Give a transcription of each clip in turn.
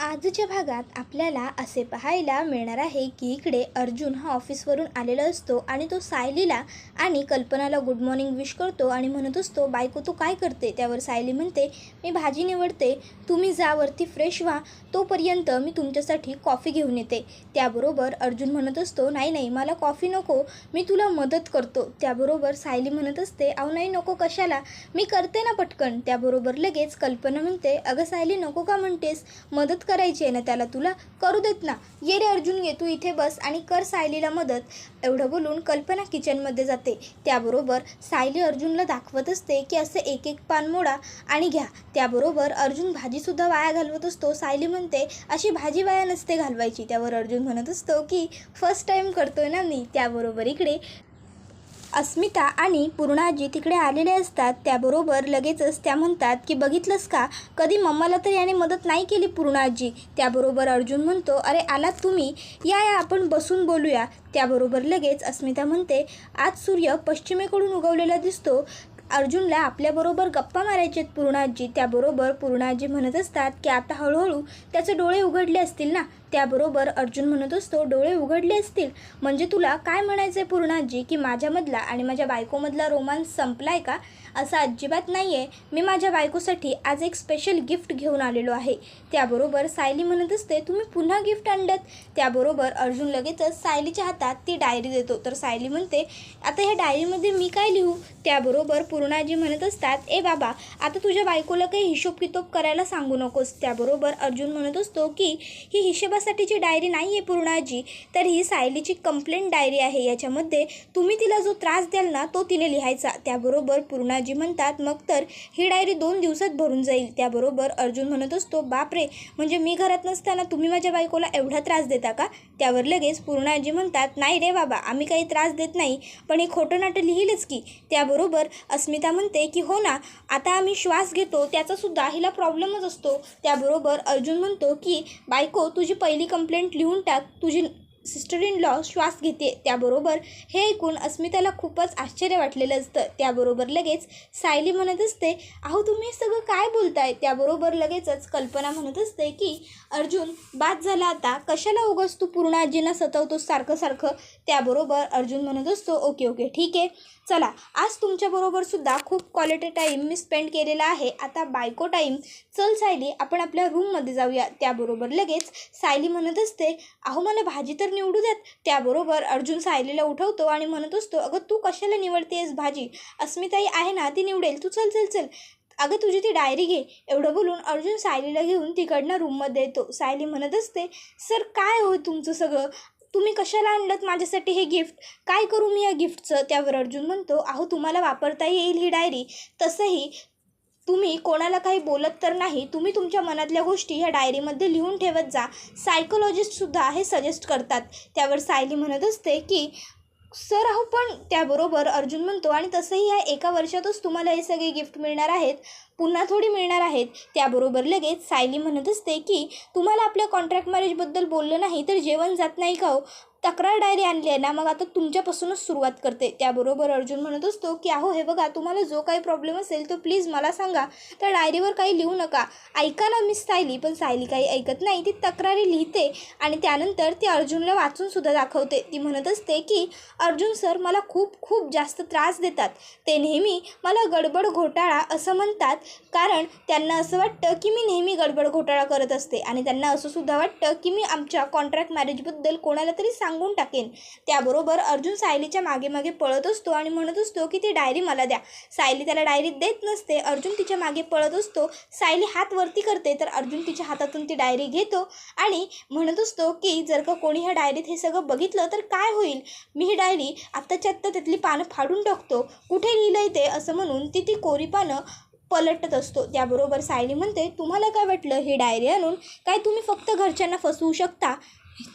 आजच्या भागात आपल्याला असे पाहायला मिळणार आहे की इकडे अर्जुन हा ऑफिसवरून आलेला असतो आणि तो सायलीला आणि कल्पनाला गुड मॉर्निंग विश करतो आणि म्हणत असतो बायको तू काय करते? त्यावर सायली म्हणते मी भाजी निवडते तुम्ही जा वरती फ्रेश व्हा तोपर्यंत मी तुमच्यासाठी कॉफी घेऊन येते. त्याबरोबर अर्जुन म्हणत असतो नाही नाही मला कॉफी नको मी तुला मदत करतो. त्याबरोबर सायली म्हणत असते अहो नाही नको कशाला? मी करते ना पटकन. त्याबरोबर लगेच कल्पना म्हणते अगं सायली नको का म्हणतेस? मदत करायची आहे ना त्याला तुला करू देत ना. ये रे अर्जुन ये तू इथे बस आणि कर सायलीला मदत. एवढं बोलून कल्पना किचनमध्ये जाते. त्याबरोबर सायली अर्जुनला दाखवत असते की असं एक एक पान मोडा आणि घ्या. त्याबरोबर अर्जुन भाजीसुद्धा वाया घालवत असतो. सायली म्हणते अशी भाजी वाया नसते घालवायची. त्यावर अर्जुन म्हणत असतो की फर्स्ट टाईम करतोय ना मी. त्याबरोबर इकडे अस्मिता आणि पूर्णाजी तिकडे आलेले असतात. त्याबरोबर लगेचच त्या म्हणतात की बघितलंस का? कधी मम्माला तर याने मदत नाही केली पूर्णाजी. त्याबरोबर अर्जुन म्हणतो अरे आलात तुम्ही? या या आपण बसून बोलूया. त्याबरोबर लगेच अस्मिता म्हणते आज सूर्य पश्चिमेकडून उगवलेला दिसतो. अर्जुनला आपल्याबरोबर गप्पा मारायचे आहेत पूर्णाजी. त्याबरोबर पूर्णाजी म्हणत असतात की आता हळूहळू त्याचे डोळे उघडले असतील ना? त्याबरोबर अर्जुन म्हणत असतो डोळे उघडले असतील. म्हणजे तुला काय म्हणायचं आहे पूर्णाजी? की माझ्यामधला आणि माझ्या बायकोमधला रोमांस संपला आहे का? असं अजिबात नाही आहे मी माझ्या बायकोसाठी आज एक स्पेशल गिफ्ट घेऊन आलेलो आहे. त्याबरोबर सायली म्हणत असते तुम्ही पुन्हा गिफ्ट आणलं त्याबरोबर अर्जुन लगेचच सायलीच्या हातात ती डायरी देतो. तर सायली म्हणते आता ह्या डायरीमध्ये मी काय लिहू? त्याबरोबर पूर्णाजी म्हणत असतात ए बाबा आता तुझ्या बायकोला काही हिशोब कितोब करायला सांगू नकोस. त्याबरोबर अर्जुन म्हणत असतो की ही हिशेबा हिशोबासाठीची डायरी नाही आहे पूर्णाजी तर ही सायलीची कंप्लेंट डायरी आहे. याच्यामध्ये तुम्ही तिला जो त्रास द्याल ना तो तिने लिहायचा. त्याबरोबर पूर्णाजी म्हणतात मग तर ही डायरी दोन दिवसात भरून जाईल. त्याबरोबर अर्जुन म्हणत असतो बापरे म्हणजे मी घरात नसताना तुम्ही माझ्या बायकोला एवढा त्रास देता का? त्यावर लगेच पूर्णाजी म्हणतात नाही रे बाबा आम्ही काही त्रास देत नाही पण हे खोटं नाटं लिहिलंच की. त्याबरोबर अस्मिता म्हणते की हो ना आता आम्ही श्वास घेतो त्याचासुद्धा हिला प्रॉब्लेमच असतो. त्याबरोबर अर्जुन म्हणतो की बायको तुझी पहिली कंप्लेंट लिहून टाक. तुझी सिस्टर इन लॉ श्वास घेते. त्याबरोबर हे ऐकून अस्मिताला खूपच आश्चर्य वाटलेलं असतं. त्याबरोबर लगेच सायली म्हणत असते अहो तुम्ही हे सगळं काय बोलताय? त्याबरोबर लगेचच कल्पना म्हणत असते की अर्जुन बाद झाला आता. कशाला उगस तू पूर्ण आजींना सतवतोस सारखं सारखं त्याबरोबर अर्जुन म्हणत असतो ओके ओके ठीक आहे. चला आज तुमच्याबरोबर सुद्धा खूप क्वालिटी टाईम मी स्पेंड केलेला आहे. आता बायको टाईम चल सायली आपण आपल्या रूममध्ये जाऊया. त्याबरोबर लगेच सायली म्हणत असते अहो मला भाजी तर निवडू द्यात. त्याबरोबर अर्जुन सायलीला उठवतो आणि म्हणत असतो अगं तू कशाला निवडतेस भाजी? अस्मिताई आहे ना ती निवडेल. तू चल चल चल. अगं तुझी ती डायरी घे. एवढं बोलून अर्जुन सायलीला घेऊन तिकडनं रूममध्ये येतो. सायली म्हणत असते सर काय हो तुमचं सगळं? तुम्ही कशाला आणलं माझ्यासाठी हे गिफ्ट काय करू मी या गिफ्टचं त्यावर अर्जुन म्हणतो अहो तुम्हाला वापरता येईल ही डायरी तसंही तुम्ही कोणाला काही बोलत तर नाही. तुम्ही तुमच्या मनातल्या गोष्टी ह्या डायरीमध्ये लिहून ठेवत जा. सायकोलॉजिस्टसुद्धा हे सजेस्ट करतात. त्यावर सायली म्हणत असते की सर अहो पण त्याबरोबर अर्जुन म्हणतो आणि तसंही ह्या एका वर्षातच तुम्हाला हे सगळे गिफ्ट मिळणार आहेत पुन्हा थोडी मिळणार आहेत. त्याबरोबर लगेच सायली म्हणत असते की तुम्हाला आपल्या कॉन्ट्रॅक्ट मॅरेजबद्दल बोललं नाही तर जेवण जात नाही का हो? तक्रार डायरी आणली आहे ना मग आता तुमच्यापासूनच सुरुवात करते. त्याबरोबर अर्जुन म्हणत असतो की अहो हे बघा तुम्हाला जो काही प्रॉब्लेम असेल तो प्लीज मला सांगा. त्या डायरीवर काही लिहू नका. ऐका ना मी सायली. पण सायली काही ऐकत नाही. ती तक्रारी लिहिते आणि त्यानंतर ती अर्जुनला वाचूनसुद्धा दाखवते. ती म्हणत असते की अर्जुन सर मला खूप खूप जास्त त्रास देतात. ते नेहमी मला गडबड घोटाळा असं म्हणतात. कारण त्यांना असं वाटतं की मी नेहमी गडबड घोटाळा करत असते. आणि त्यांना असं सुद्धा वाटतं की मी आमच्या कॉन्ट्रॅक्ट मॅरेजबद्दल कोणाला तरी सांग सांगून टाकेन. त्याबरोबर अर्जुन सायलीच्या मागे मागे पळत असतो आणि म्हणत असतो की ती डायरी मला द्या. सायली त्याला डायरी देत नसते. अर्जुन तिच्यामागे पळत असतो. सायली हात वरती करते तर अर्जुन तिच्या हातातून ती डायरी घेतो आणि म्हणत असतो की जर का कोणी ह्या डायरीत हे सगळं बघितलं तर काय होईल? मी ही डायरी आत्ताच्या आत्ता त्यातली पानं फाडून टाकतो. कुठे लिहिलंय ते? असं म्हणून ती ती कोरी पानं पलटत असतो. त्याबरोबर सायली म्हणते तुम्हाला काय वाटलं? ही डायरी आणून? काय तुम्ही फक्त घरच्यांना फसवू शकता?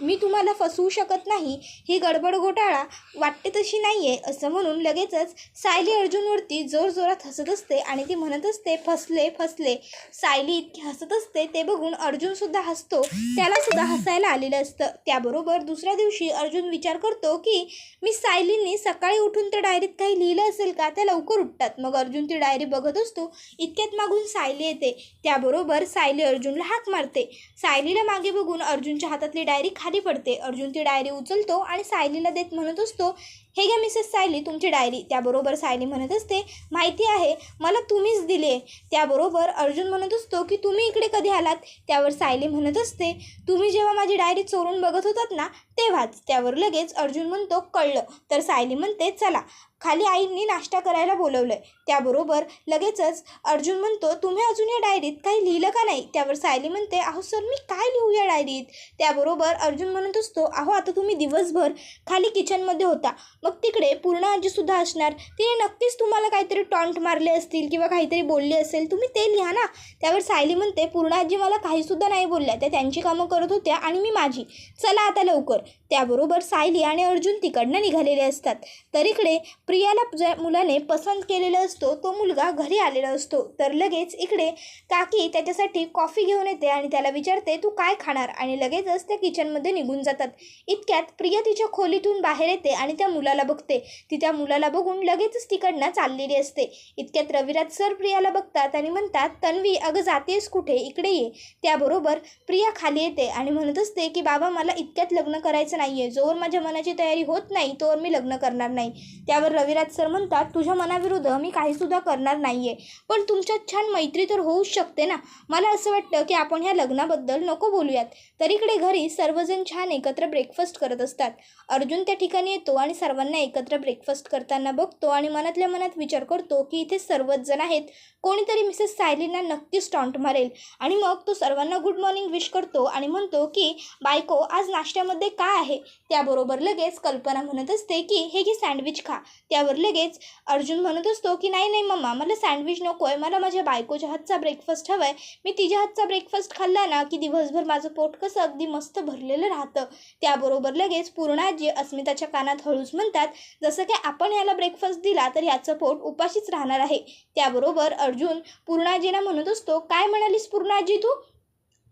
मी तुम्हाला फसवू शकत नाही. ही गडबड घोटाळा वाटते तशी नाही आहे असं म्हणून लगेचच सायली अर्जुनवरती जोरजोरात हसत असते आणि ती म्हणत असते फसले फसले. सायली इतकी हसत असते ते बघून अर्जुनसुद्धा हसतो त्यालासुद्धा हसायला आलेलं असतं. त्याबरोबर दुसऱ्या दिवशी अर्जुन विचार करतो की मी सायलींनी सकाळी उठून त्या डायरीत काही लिहिलं असेल का? त्या लवकर उठतात. मग अर्जुन ती डायरी बघत असतो इतक्यात मागून सायली येते. त्याबरोबर सायली अर्जुनला हाक मारते. सायलीला मागे बघून अर्जुनच्या हातातली डायरी खाली पडते. अर्जुन ती डायरी उचलतो आणि सायलीला देत म्हणत असतो हे घ्या मिसेस सायली तुमची डायरी त्याबरोबर सायली म्हणत असते माहिती आहे मला तुम्हीच दिले. त्याबरोबर अर्जुन म्हणत असतो की तुम्ही इकडे कधी आलात? त्यावर सायली म्हणत असते तुम्ही जेव्हा माझी डायरी चोरून बघत होतात ना तेव्हाच. त्यावर लगेच अर्जुन म्हणतो कळलं. तर सायली म्हणते चला. खाली आईंनी नाश्ता करायला बोलवलं आहे त्याबरोबर लगेचच अर्जुन म्हणतो तुम्ही अजून या डायरीत काही लिहिलं का नाही? त्यावर सायली म्हणते अहो सर मी काय लिहू या डायरीत त्याबरोबर अर्जुन म्हणत असतो अहो आता तुम्ही दिवसभर खाली किचनमध्ये होता. मग तिकडे पूर्ण आजीसुद्धा असणार. तिने नक्कीच तुम्हाला काहीतरी टॉन्ट मारले असतील किंवा काहीतरी बोलली असेल तुम्ही ते लिहा ना. त्यावर सायली म्हणते पूर्ण आजी मला काहीसुद्धा नाही बोलल्या त्या त्यांची कामं करत होत्या आणि मी माझी. चला आता लवकर. त्याबरोबर सायली आणि अर्जुन तिकडनं निघालेले असतात. तर इकडे प्रियाला ज्या मुलाने पसंत केलेला असतो तो मुलगा घरी आलेला असतो. तर लगेच इकडे काकी त्याच्यासाठी कॉफी घेऊन येते आणि त्याला विचारते तू काय खाणार? आणि लगेचच त्या किचनमध्ये निघून जातात. इतक्यात प्रिया तिच्या खोलीतून बाहेर येते आणि त्या मुलाला बघते. ती त्या मुलाला बघून लगेचच तिकडनं चाललेली असते. इतक्यात रविराज सर प्रियाला बघतात आणि म्हणतात तन्वी अगं जातेस कुठे? इकडे ये. त्याबरोबर प्रिया खाली येते आणि म्हणत असते की बाबा मला इतक्यात लग्न करायचं नाही आहे जोवर माझ्या मनाची तयारी होत नाही तोवर मी लग्न करणार नाही. त्यावर रविराज सर म्हणतात तुझ्या मनाविरुद्ध मी काहीसुद्धा करणार नाही आहे पण तुमच्यात छान मैत्री तर होऊच शकते ना. मला असं वाटतं की आपण ह्या लग्नाबद्दल नको बोलूयात. तर इकडे घरी सर्वजण छान एकत्र ब्रेकफास्ट करत असतात. अर्जुन त्या ठिकाणी येतो आणि सर्वांना एकत्र ब्रेकफास्ट करताना बघतो आणि मनातल्या मनात विचार करतो की इथे सर्वच जण आहेत. कोणीतरी मिसेस सायलींना नक्कीच टॉन्ट मारेल. आणि मग तो सर्वांना गुड मॉर्निंग विश करतो आणि म्हणतो की बायको आज नाश्त्यामध्ये काय आहे? त्याबरोबर लगेच कल्पना म्हणत असते की हे घे सँडविच खा. त्यावर लगेच अर्जुन म्हणत असतो की नाही नाही मम्मा मला सँडविच नको आहे मला माझ्या बायकोच्या हातचा ब्रेकफास्ट हवा आहे मी तिच्या हातचा ब्रेकफास्ट खाल्ला ना की दिवसभर माझं पोट कसं अगदी मस्त भरलेलं राहतं. त्याबरोबर लगेच पूर्णाजी अस्मिताच्या कानात हळूच म्हणतात जसं की आपण याला ब्रेकफास्ट दिला तर याचं पोट उपाशीच राहणार आहे. त्याबरोबर अर्जुन पूर्णाजीना म्हणत असतो काय म्हणालीस पूर्णाजी तू?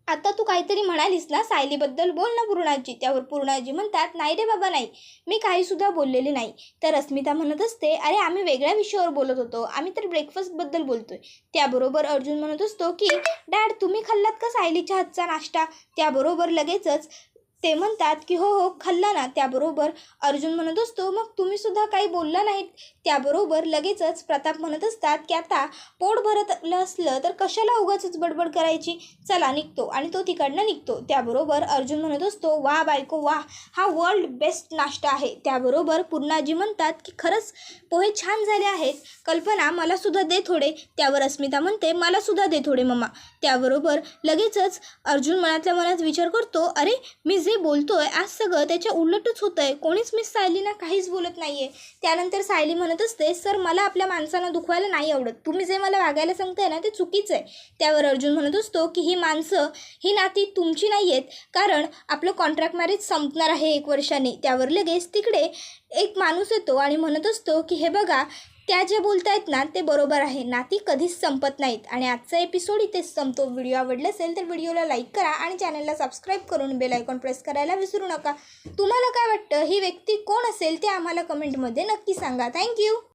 आता तू काहीतरी म्हणालीस ना सायलीबद्दल बोल ना पूर्णाजी. त्यावर पूर्णाजी म्हणतात नाही रे बाबा नाही. मी काहीसुद्धा बोललेले नाही. तर अस्मिता म्हणत असते अरे आम्ही वेगळ्या विषयावर बोलत होतो. आम्ही तर ब्रेकफास्टबद्दल बोलतोय. त्याबरोबर अर्जुन म्हणत असतो की डॅड तुम्ही खाल्लात का सायलीच्या हातचा नाश्ता? त्याबरोबर लगेचच ते म्हणतात की हो हो खाल्ला ना. त्याबरोबर अर्जुन म्हणत असतो मग तुम्ही सुद्धा काही बोलला नाहीत. त्याबरोबर लगेचच प्रताप म्हणत असतात की आता पोट भरत असलं तर कशाला उगाचच बडबड करायची? चला निघतो. आणि तो तिकडनं निघतो. त्याबरोबर अर्जुन म्हणत असतो वा बायको वा हा वर्ल्ड बेस्ट नाश्ता आहे. त्याबरोबर पूर्णाजी म्हणतात की खरंच पोहे छान झाले आहेत. कल्पना मला सुद्धा दे थोडे. त्यावर अस्मिता म्हणते मला सुद्धा दे थोडे मम्मा. त्याबरोबर लगेचच अर्जुन मनातल्या मनात विचार करतो अरे मी जे बोलतोय आज सगळं त्याच्या उलटच होतं आहे कोणीच मिस सायलीना काहीच बोलत नाही आहे त्यानंतर सायली म्हणत असते सर मला आपल्या माणसांना दुखवायला नाही आवडत. तुम्ही जे मला वागायला सांगताय ना ते चुकीचं आहे. त्यावर अर्जुन म्हणत असतो की ही माणसं ही नाती तुमची नाही आहेत कारण आपलं कॉन्ट्रॅक्ट मॅरेज संपणार आहे एक वर्षाने. त्यावर लगेच तिकडे एक माणूस येतो आणि म्हणत असतो की हे बघा त्या जे बोलतायत ना ते बरोबर आहे. नाती कधीच संपत नाहीत. आणि आजचा एपिसोड इथेच संपतो. व्हिडिओ आवडला असेल तर व्हिडिओला लाईक करा आणि चॅनलला सबस्क्राईब करून बेल आयकॉन प्रेस करायला विसरू नका. तुम्हाला काय वाटतं? ही व्यक्ती कोण असेल ते आम्हाला कमेंटमध्ये नक्की सांगा. थँक्यू